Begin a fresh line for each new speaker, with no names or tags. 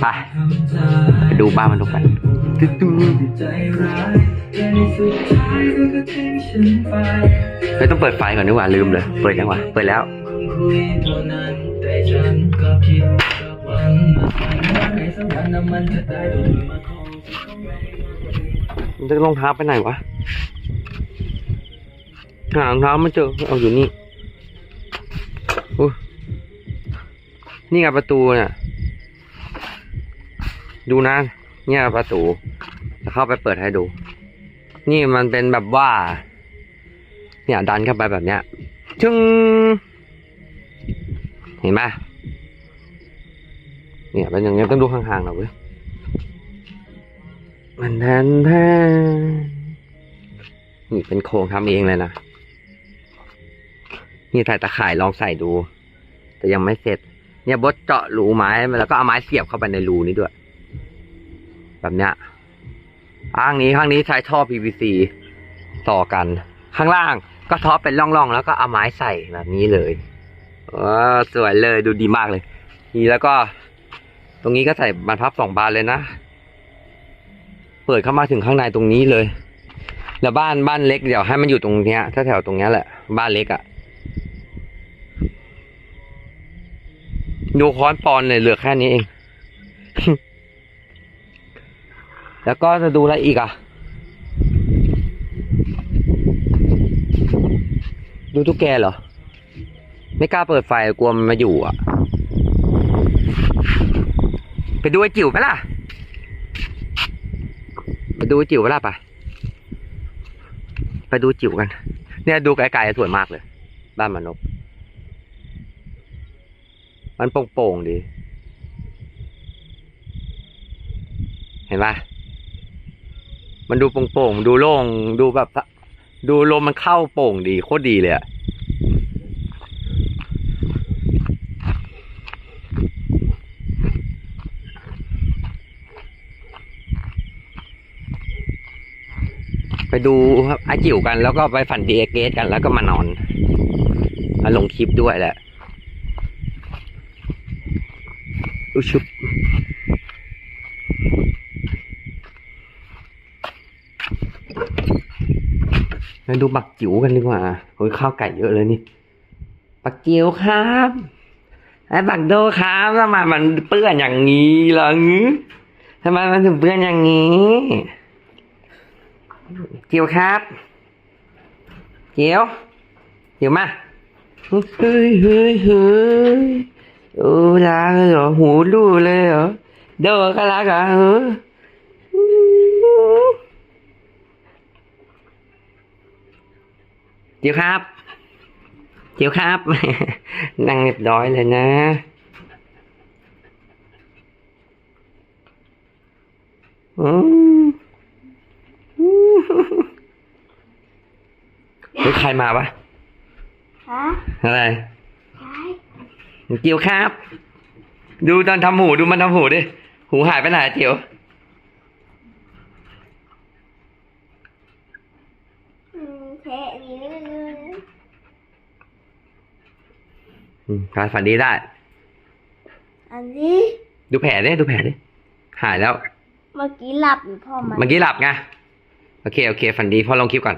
ไปไปดูบ้านมันดูกันตึ๊ดตึ๊ดไม่ต้องเปิดไฟก่อนดีกว่าลืมเลย เปิดยังวะเปิดแล้วจะรองเท้าไปไหนวะ หารองเท้าไม่เจอ เอาอยู่นี่ นี่ไงประตูเนี่ยดูนะเนี่ยประตูจะเข้าไปเปิดให้ดู นี่มันเป็นแบบว่า เนี่ยดันเข้าไปแบบเนี้ยชึ้งเห็นไหมเนี่ยเป็นอย่างเงี้ยต้องดูห่างๆหน่อยเว้ยมันแทนแทนนี่เป็นโครงทำเองเลยนะนี่ใส่ตะข่ายลองใส่ดู แต่ยังไม่เสร็จ เนี่ยบดเจาะรูไม้แล้วก็เอาไม้เสียบเข้าไปในรูนี้ด้วย แบบเนี้ยข้างนี้ข้างนี้ใช้ท่อ PVC ต่อกัน ข้างล่างก็ท่อเป็นร่องๆแล้วก็เอาไม้ใส่แบบนี้เลยว้าสวยเลยดูดีมากเลย นี่แล้วก็ ตรงนี้ก็ใส่บรรพับสองบานเลยนะ เปิดเข้ามาถึงข้างในตรงนี้เลย แล้วบ้านบ้านเล็กเดี๋ยวให้มันอยู่ตรงเนี้ยถ้าแถวตรงเนี้ยแหละ บ้านเล็กอะ่ะ ดูค้อนปอนเลยเหลือแค่นี้เอง แล้วก็จะดูอะไรอีกอะ ดูตุ๊กแกเหรอ ไม่กล้าเปิดไฟกลัวมันมาอยู่อะ ไปดูไอ้จิ๋วไหมล่ะ ไปดูจิ๋วเวลาปะไปดูจิ๋วกัน เนี่ยดูไกลๆสวยมากเลย บ้านมนก มันโป่งๆดี เห็นปะมันดูโป่งๆดูโล่ง ดูแบบ ดูลมมันเข้าโป่งดี โคตรดีเลยอะไปดูไอาจิ๋วกันแล้วก็ไปฝันดีเอเกสกันแล้วก็มานอนมาลงคลิปด้วยแหละ อุยชุบมาดูปักจิ๋วกันดีกว่าโอ้ยข้าวไก่เยอะเลยนี่ปักจิ๋วครับไอ้ปักโดครับทำไมมันเปื้อนอย่างนี้ล่ะงื้อทำไมมันถึงเปื้อนอย่างนี้จิ๋วครับจิ๋วจิ๋วมาเฮ้ยเฮ้ยเฮ้ย โอ้ลาเลยเหรอหูรูเลยเหรอเด้อก็รักอะเออจิ๋วครับจิ๋วครับ นั่งเรียบร้อยเลยนะอืมเฮ้ยใครมาปะ
ฮะ
อะไร
ใช่
จิ๋วครับ ดูตอนทำหูดูมันทำหูดิ หูหายไปไหนจิ๋ว
อืมแค่นี้เลย
อืมการฝันดีได้
อันนี้
ดูแผลดิดูแผลดิหายแล้ว
เมื่อกี้หลับอยู่พ่อมัน
เมื่อกี้หลับไง โอเค โอเค ฝันดีพ่อลองคลิปก่อน